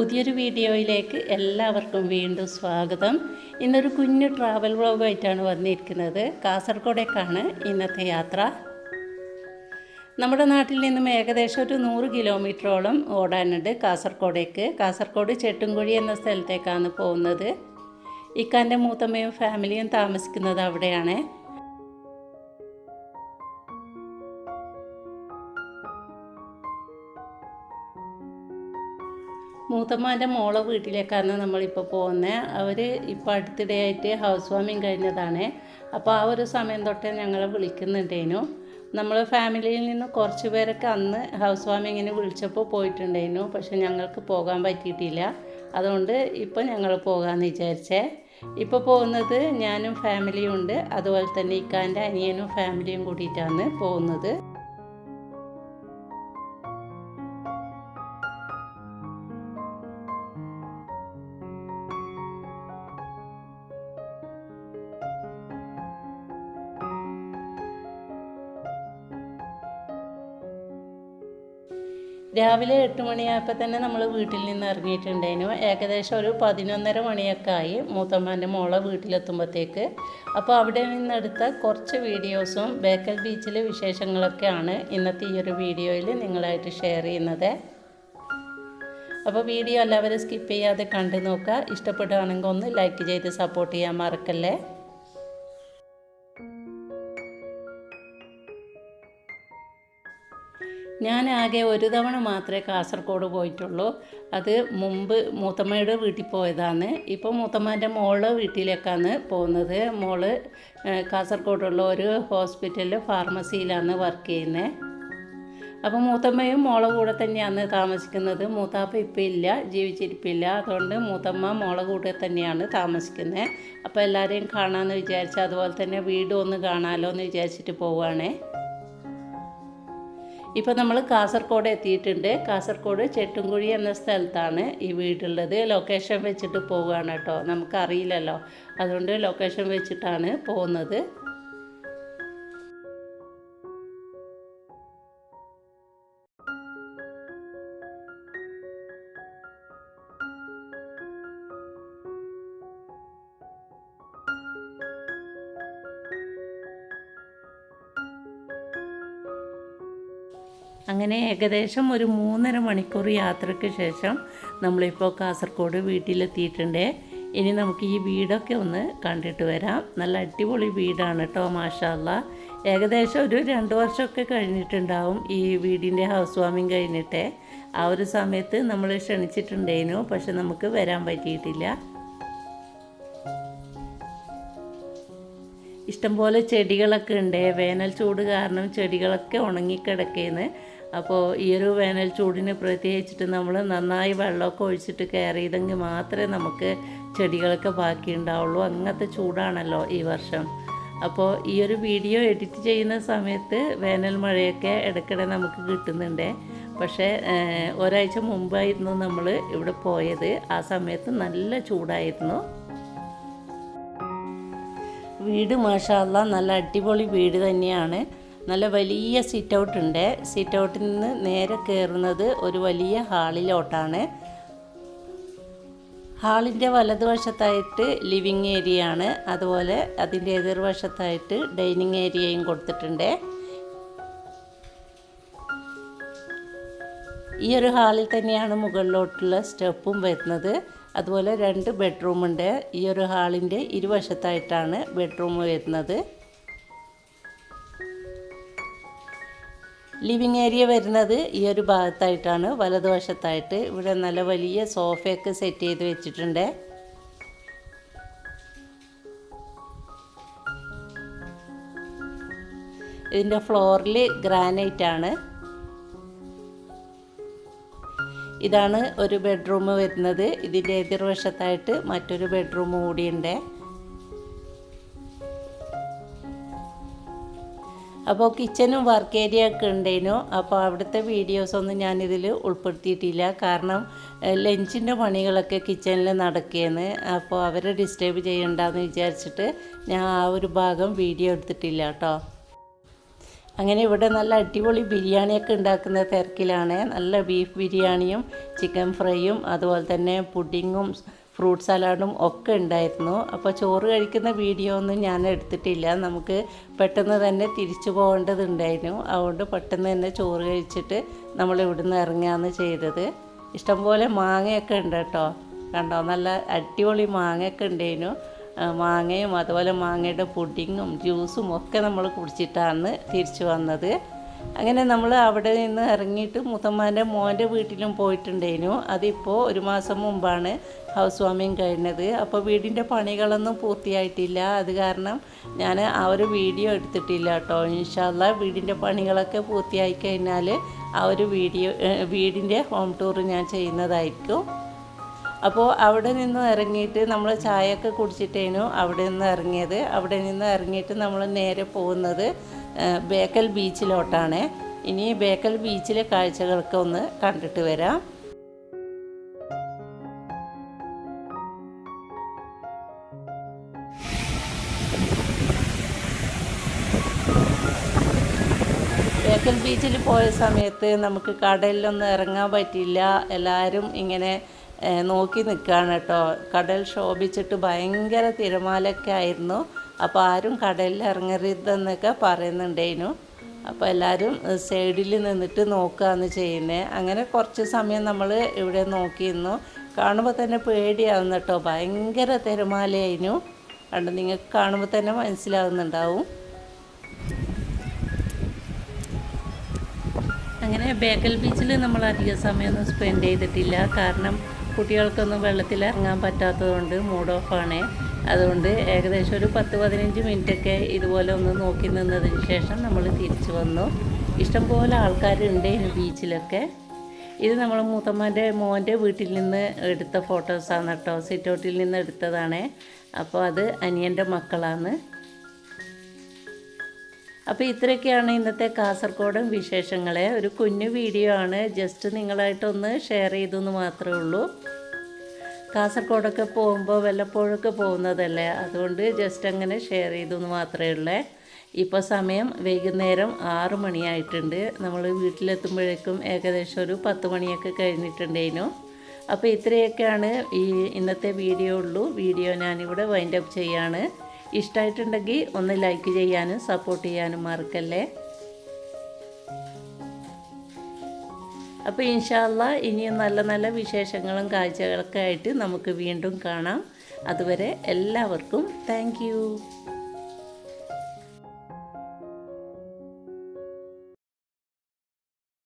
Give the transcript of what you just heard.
പുതിയൊരു വീഡിയോയിലേക്ക് എല്ലാവർക്കും വീണ്ടും സ്വാഗതം. ഇന്നൊരു കുഞ്ഞു ട്രാവൽ വ്ളോഗായിട്ടാണ് വന്നിരിക്കുന്നത്. കാസർഗോഡേക്കാണ് ഇന്നത്തെ യാത്ര. നമ്മുടെ നാട്ടിൽ നിന്നും ഏകദേശം ഒരു നൂറ് കിലോമീറ്ററോളം ഓടാനുണ്ട് കാസർഗോഡേക്ക്. കാസർഗോഡ് ചെട്ടുംകുഴി എന്ന സ്ഥലത്തേക്കാണ് പോകുന്നത്. ഇക്കാന്റെ മൂത്തമ്മയും ഫാമിലിയും താമസിക്കുന്നത് അവിടെയാണ്. മൂത്തമ്മാന്റെ മോളെ വീട്ടിലേക്കാണ് നമ്മളിപ്പോൾ പോകുന്നത്. അവർ ഇപ്പോൾ അടുത്തിടെയായിട്ട് ഹൗസ് വാമിങ് കഴിഞ്ഞതാണ്. അപ്പോൾ ആ ഒരു സമയം തൊട്ടേ ഞങ്ങളെ വിളിക്കുന്നുണ്ടേനു നമ്മൾ ഫാമിലിയിൽ നിന്ന് കുറച്ച് പേരൊക്കെ അന്ന് ഹൗസ് വാമിങ്ങിന് വിളിച്ചപ്പോൾ പോയിട്ടുണ്ടായിരുന്നു. പക്ഷെ ഞങ്ങൾക്ക് പോകാൻ പറ്റിയിട്ടില്ല. അതുകൊണ്ട് ഇപ്പോൾ ഞങ്ങൾ പോകാമെന്ന് വിചാരിച്ചേ. ഇപ്പോൾ പോകുന്നത് ഞാനും ഫാമിലിയും ഉണ്ട്. അതുപോലെ തന്നെ ഇക്കാന്റെ അനിയനും ഫാമിലിയും കൂടിയിട്ടാണ് പോകുന്നത്. രാവിലെ എട്ട് മണിയായപ്പോൾ തന്നെ നമ്മൾ വീട്ടിൽ നിന്ന് ഇറങ്ങിയിട്ടുണ്ടായിരുന്നു. ഏകദേശം ഒരു പതിനൊന്നര മണിയൊക്കെ ആയി മൂത്തമ്മാന്റെ മോളെ വീട്ടിലെത്തുമ്പോഴത്തേക്ക് അപ്പോൾ അവിടെ നിന്നെടുത്ത കുറച്ച് വീഡിയോസും ബേക്കൽ ബീച്ചിലെ വിശേഷങ്ങളൊക്കെയാണ് ഇന്നത്തെ ഈ ഒരു വീഡിയോയിൽ നിങ്ങളായിട്ട് ഷെയർ ചെയ്യുന്നത്. അപ്പോൾ വീഡിയോ എല്ലാവരും സ്കിപ്പ് ചെയ്യാതെ കണ്ടു നോക്കുക. ഇഷ്ടപ്പെടുകയാണെങ്കിൽ ഒന്ന് ലൈക്ക് ചെയ്ത് സപ്പോർട്ട് ചെയ്യാൻ മറക്കല്ലേ? ഞാൻ ആകെ ഒരു തവണ മാത്രമേ കാസർഗോഡ് പോയിട്ടുള്ളൂ. അത് മുമ്പ് മൂത്തമ്മയുടെ വീട്ടിൽ പോയതാണ്. ഇപ്പോൾ മൂത്തമ്മേന്റെ മോൾ വീട്ടിലേക്കാണ് പോകുന്നത്. മോൾ കാസർഗോഡുള്ള ഒരു ഹോസ്പിറ്റലിൽ ഫാർമസിയിലാണ് വർക്ക് ചെയ്യുന്നത് അപ്പോൾ മൂത്തമ്മയും മോളെ കൂടെ തന്നെയാണ് താമസിക്കുന്നത്. മൂത്താപ്പ ഇപ്പം ഇല്ല ജീവിച്ചിരിപ്പില്ല. അതുകൊണ്ട് മൂത്തമ്മ മോളെ കൂടെ തന്നെയാണ് താമസിക്കുന്നത് അപ്പോൾ എല്ലാവരെയും കാണാമെന്ന് വിചാരിച്ച് അതുപോലെ തന്നെ വീടും ഒന്ന് കാണാമല്ലോ എന്ന് വിചാരിച്ചിട്ട് പോവുകയാണേ. ഇപ്പോൾ നമ്മൾ കാസർഗോഡ് എത്തിയിട്ടുണ്ട്. കാസർഗോഡ് ചെട്ടുംകുഴി എന്ന സ്ഥലത്താണ് ഈ വീടുള്ളത്. ലൊക്കേഷൻ വെച്ചിട്ട് പോവുകയാണ് കേട്ടോ. നമുക്കറിയില്ലല്ലോ. അതുകൊണ്ട് ലൊക്കേഷൻ വെച്ചിട്ടാണ് പോകുന്നത്. അങ്ങനെ ഏകദേശം ഒരു മൂന്നര മണിക്കൂർ യാത്രയ്ക്ക് ശേഷം നമ്മളിപ്പോൾ കാസർഗോഡ് വീട്ടിലെത്തിയിട്ടുണ്ട്. ഇനി നമുക്ക് ഈ വീടൊക്കെ ഒന്ന് കണ്ടിട്ട് വരാം. നല്ല അടിപൊളി വീടാണ് കേട്ടോ മാഷാല്ല ഏകദേശം ഒരു രണ്ട് വർഷമൊക്കെ കഴിഞ്ഞിട്ടുണ്ടാവും ഈ വീടിന്റെ ഹൗസ് വാമിങ് കഴിഞ്ഞിട്ട്. ആ ഒരു സമയത്ത് നമ്മൾ ക്ഷണിച്ചിട്ടുണ്ടായിരുന്നു പക്ഷെ നമുക്ക് വരാൻ പറ്റിയിട്ടില്ല. ഇഷ്ടംപോലെ ചെടികളൊക്കെ ഉണ്ട്. വേനൽ ചൂട് കാരണം ചെടികളൊക്കെ ഉണങ്ങിക്കിടക്കുകയെന്ന് അപ്പോൾ ഈ ഒരു വേനൽ ചൂടിന് പ്രത്യേകിച്ചിട്ട് നമ്മൾ നന്നായി വെള്ളമൊക്കെ ഒഴിച്ചിട്ട് കെയർ ചെയ്തെങ്കിൽ മാത്രമേ നമുക്ക് ചെടികളൊക്കെ ബാക്കി ഉണ്ടാവുള്ളൂ. അങ്ങനത്തെ ചൂടാണല്ലോ ഈ വർഷം. അപ്പോൾ ഈ ഒരു വീഡിയോ എഡിറ്റ് ചെയ്യുന്ന സമയത്ത് വേനൽ മഴയൊക്കെ ഇടയ്ക്കിടെ നമുക്ക് കിട്ടുന്നുണ്ട്. പക്ഷേ ഒരാഴ്ച മുമ്പായിരുന്നു നമ്മൾ ഇവിടെ പോയത്. ആ സമയത്ത് നല്ല ചൂടായിരുന്നു. വീട് മാഷാല്ല നല്ല അടിപൊളി വീട് തന്നെയാണ്. നല്ല വലിയ സിറ്റ് ഔട്ട് ഉണ്ട്. സിറ്റ് ഔട്ടിൽ നിന്ന് നേരെ കയറുന്നത് ഒരു വലിയ ഹാളിലോട്ടാണ്. ഹാളിന്റെ വലതുവശത്തായിട്ട് ലിവിങ് ഏരിയ ആണ് അതുപോലെ അതിന്റെ എതിർവശത്തായിട്ട് ഡൈനിങ് ഏരിയയും കൊടുത്തിട്ടുണ്ട്. ഈ ഒരു ഹാളിൽ തന്നെയാണ് മുകളിലോട്ടുള്ള സ്റ്റെപ്പും വരുന്നത്. അതുപോലെ രണ്ട് ബെഡ്റൂം ഉണ്ട്. ഈ ഒരു ഹാളിന്റെ ഇരുവശത്തായിട്ടാണ് ബെഡ്റൂം വരുന്നത്. ലിവിങ് ഏരിയ വരുന്നത് ഈ ഒരു ഭാഗത്തായിട്ടാണ്. വലതുവശത്തായിട്ട് ഇവിടെ നല്ല വലിയ സോഫയൊക്കെ സെറ്റ് ചെയ്ത് വെച്ചിട്ടുണ്ട്. ഇതിന്റെ ഫ്ലോറിൽ ഗ്രാനൈറ്റ് ആണ്. ഇതാണ് ഒരു ബെഡ്റൂം വരുന്നത്. ഇതിന്റെ എതിർവശത്തായിട്ട് മറ്റൊരു ബെഡ്റൂം കൂടിയുണ്ട്. അപ്പോൾ കിച്ചനും വർക്ക് ഏരിയ ഒക്കെ ഉണ്ടേനു. അപ്പോൾ അവിടുത്തെ വീഡിയോസൊന്നും ഞാനിതിൽ ഉൾപ്പെടുത്തിയിട്ടില്ല. കാരണം ലഞ്ചിന്റെ പണികളൊക്കെ കിച്ചണിൽ നടക്കുകയെന്ന് അപ്പോൾ അവരെ ഡിസ്റ്റേബ് ചെയ്യണ്ടെന്ന് വിചാരിച്ചിട്ട് ഞാൻ ആ ഒരു ഭാഗം വീഡിയോ എടുത്തിട്ടില്ല കേട്ടോ. അങ്ങനെ ഇവിടെ നല്ല അടിപൊളി ബിരിയാണിയൊക്കെ ഉണ്ടാക്കുന്ന തിരക്കിലാണ്. നല്ല ബീഫ് ബിരിയാണിയും ചിക്കൻ ഫ്രൈയും അതുപോലെ തന്നെ പുഡിങ്ങും ഫ്രൂട്ട് സലാഡും ഒക്കെ ഉണ്ടായിരുന്നു. അപ്പോൾ ചോറ് കഴിക്കുന്ന വീഡിയോ ഒന്നും ഞാൻ എടുത്തിട്ടില്ല. നമുക്ക് പെട്ടെന്ന് തന്നെ തിരിച്ചു പോകേണ്ടതുണ്ടായിരുന്നു. അതുകൊണ്ട് പെട്ടെന്ന് തന്നെ ചോറ് കഴിച്ചിട്ട് നമ്മൾ ഇവിടുന്ന് ഇറങ്ങുകയാണ് ചെയ്തത്. ഇഷ്ടംപോലെ മാങ്ങയൊക്കെ ഉണ്ട് കേട്ടോ. കണ്ടോ? നല്ല അടിപൊളി മാങ്ങയൊക്കെ ഉണ്ടായിരുന്നു. മാങ്ങയും അതുപോലെ മാങ്ങയുടെ പുഡിങ്ങും ജ്യൂസും ഒക്കെ നമ്മൾ കുടിച്ചിട്ടാണ് തിരിച്ചു വന്നത്. അങ്ങനെ നമ്മൾ അവിടെ നിന്ന് ഇറങ്ങിയിട്ട് മുത്തമ്മാന്റെ മോന്റെ വീട്ടിലും പോയിട്ടുണ്ടായിരുന്നു അതിപ്പോൾ ഒരു മാസം മുമ്പാണ് ഹൗസ് വാമിങ് കഴിഞ്ഞത്. അപ്പോൾ വീടിന്റെ പണികളൊന്നും പൂർത്തിയായിട്ടില്ല. അത് കാരണം ഞാൻ ആ ഒരു വീഡിയോ എടുത്തിട്ടില്ല കേട്ടോ. ഇൻഷാല്ല വീടിന്റെ പണികളൊക്കെ പൂർത്തിയായി കഴിഞ്ഞാൽ ആ ഒരു വീഡിയോ വീടിന്റെ ഹോം ടൂർ ഞാൻ ചെയ്യുന്നതായിരിക്കും. അപ്പോൾ അവിടെ നിന്ന് ഇറങ്ങിയിട്ട് നമ്മൾ ചായയൊക്കെ കുടിച്ചിട്ടേനു അവിടെ നിന്ന് ഇറങ്ങിയത്. അവിടെ നിന്ന് ഇറങ്ങിയിട്ട് നമ്മൾ നേരെ പോകുന്നത് ബേക്കൽ ബീച്ചിലോട്ടാണ്. ഇനി ബേക്കൽ ബീച്ചിലെ കാഴ്ചകളൊക്കെ ഒന്ന് കണ്ടിട്ട് വരാം. ബേക്കൽ ബീച്ചിൽ പോയ സമയത്ത് നമുക്ക് കടലിലൊന്നും ഇറങ്ങാൻ പറ്റില്ല എല്ലാവരും ഇങ്ങനെ നോക്കി നിൽക്കുകയാണ് കേട്ടോ. കടൽ ശോഭിച്ചിട്ട് ഭയങ്കര തിരമാലൊക്കെ ആയിരുന്നു. അപ്പോൾ ആരും കടലിൽ ഇറങ്ങരുതെന്നൊക്കെ പറയുന്നുണ്ടേനു അപ്പോൾ എല്ലാവരും സൈഡിൽ നിന്നിട്ട് നോക്കുകയാണ് ചെയ്യുന്നത്. അങ്ങനെ കുറച്ച് സമയം നമ്മൾ ഇവിടെ നോക്കിയിരുന്നു. കാണുമ്പോൾ തന്നെ പേടിയാവുന്നു കേട്ടോ. ഭയങ്കര തിരമാലയായിരുന്നു കണ്ട് നിങ്ങൾക്ക് കാണുമ്പോൾ തന്നെ മനസ്സിലാവുന്നുണ്ടാവും. അങ്ങനെ ബേക്കൽ ബീച്ചിൽ നമ്മൾ അധിക സമയമൊന്നും സ്പെൻഡ് ചെയ്തിട്ടില്ല. കാരണം കുട്ടികൾക്കൊന്നും വെള്ളത്തിൽ ഇറങ്ങാൻ പറ്റാത്തതുകൊണ്ട് മൂഡ് ഓഫാണ് അതുകൊണ്ട് ഏകദേശം ഒരു പത്ത് പതിനഞ്ച് മിനിറ്റൊക്കെ ഇതുപോലെ ഒന്ന് നോക്കി നിന്നതിന് ശേഷം നമ്മൾ തിരിച്ചു വന്നു. ഇഷ്ടംപോലെ ആൾക്കാരുണ്ട് ബീച്ചിലൊക്കെ. ഇത് നമ്മൾ മൂത്തമ്മന്റെ മോന്റെ വീട്ടിൽ നിന്ന് എടുത്ത ഫോട്ടോസാണ് കേട്ടോ. സിറ്റൗട്ടിൽ നിന്ന് എടുത്തതാണ്. അപ്പോൾ അത് അനിയന്റെ മക്കളാണ്. അപ്പോൾ ഇത്രയൊക്കെയാണ് ഇന്നത്തെ കാസർഗോഡൻ വിശേഷങ്ങൾ ഒരു കുഞ്ഞു വീഡിയോ ആണ്. ജസ്റ്റ് നിങ്ങളായിട്ടൊന്ന് ഷെയർ ചെയ്തു എന്ന് മാത്രമേ ഉള്ളൂ. കാസർഗോഡൊക്കെ പോകുമ്പോൾ വല്ലപ്പോഴൊക്കെ പോകുന്നതല്ലേ? അതുകൊണ്ട് ജസ്റ്റ് അങ്ങനെ ഷെയർ ചെയ്തു എന്ന് മാത്രമേ ഉള്ളേ. ഇപ്പോൾ സമയം വൈകുന്നേരം ആറ് മണിയായിട്ടുണ്ട്. നമ്മൾ വീട്ടിലെത്തുമ്പോഴേക്കും ഏകദേശം ഒരു പത്ത് മണിയൊക്കെ കഴിഞ്ഞിട്ടുണ്ടേനു. അപ്പോൾ ഇത്രയൊക്കെയാണ് ഈ ഇന്നത്തെ വീഡിയോ ഉള്ളൂ. വീഡിയോ ഞാനിവിടെ വൈൻഡപ്പ് ചെയ്യാണ്. ഇഷ്ടമായിട്ടുണ്ടെങ്കിൽ ഒന്ന് ലൈക്ക് ചെയ്യാനും സപ്പോർട്ട് ചെയ്യാനും മറക്കല്ലേ? അപ്പോൾ ഇൻഷാല്ല ഇനിയും നല്ല നല്ല വിശേഷങ്ങളും കാഴ്ചകളൊക്കെ ആയിട്ട് നമുക്ക് വീണ്ടും കാണാം. അതുവരെ എല്ലാവർക്കും താങ്ക്